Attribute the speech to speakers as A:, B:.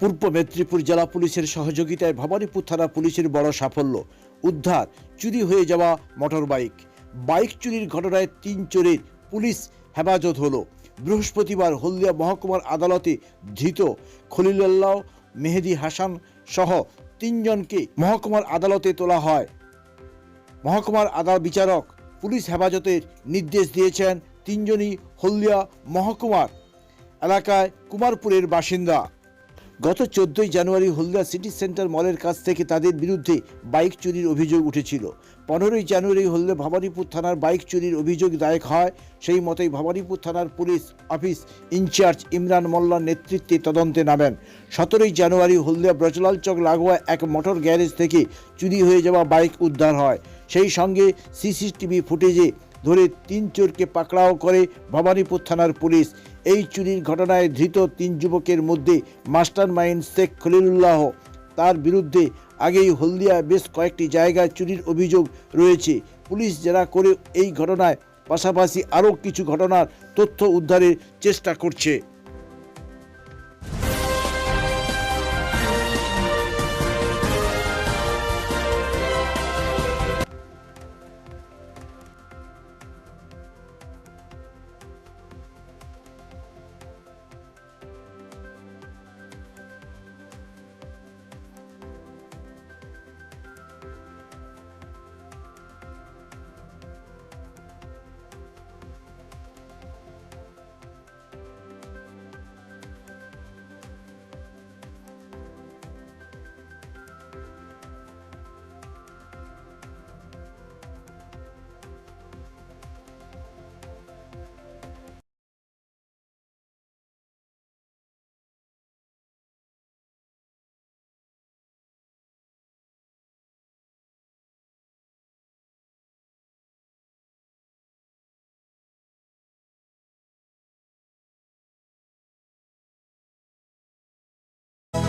A: পূর্ব মেদিনীপুর জেলা পুলিশের সহযোগিতায় ভবানীপুর থানা পুলিশের বড় সাফল্য। উদ্ধার, চুরি হয়ে যাওয়া মোটর বাইক বাইক চুরির ঘটনায় তিন চোরের পুলিশ হেফাজত হলো। বৃহস্পতিবার হলদিয়া মহকুমার আদালতে ধৃত খলিলুল্লাহ মেহেদি হাসান সহ তিনজনকে মহকুমার আদালতে তোলা হয়। মহকুমার আদালত বিচারক পুলিশ হেফাজতের নির্দেশ দিয়েছেন তিনজনই হলদিয়া মহকুমার এলাকায় কুমারপুরের বাসিন্দা। গত চোদ্দই জানুয়ারি হলদিয়া সিটি সেন্টার মলের কাছ থেকে তাদের বিরুদ্ধে বাইক চুরির অভিযোগ উঠেছিল। পনেরোই জানুয়ারি হলদিয়া ভবানীপুর থানার বাইক চুরির অভিযোগ দায়ের হয়। সেই মতোই ভবানীপুর থানার পুলিশ অফিস ইনচার্জ ইমরান মোল্লার নেতৃত্বে তদন্তে নামেন। সতেরোই জানুয়ারি হলদিয়া ব্রজলাল চক লাগোয়া এক মোটর গ্যারেজ থেকে চুরি হয়ে যাওয়া বাইক উদ্ধার হয়। সেই সঙ্গে সিসিটিভি ফুটেজে ধরে তিন চোরকে পাকড়াও করে ভবানীপুর থানার পুলিশ। এই চুরির ঘটনায় ধৃত তিন যুবকের মধ্যে মাস্টার মাইন্ড শেখ খলিলুল্লাহ। তার বিরুদ্ধে আগেই হলদিয়া বেশ কয়েকটি জায়গায় চুরির অভিযোগ রয়েছে। পুলিশ যারা করে এই ঘটনায় পাশাপাশি আরও কিছু ঘটনার তথ্য উদ্ধারের চেষ্টা করছে।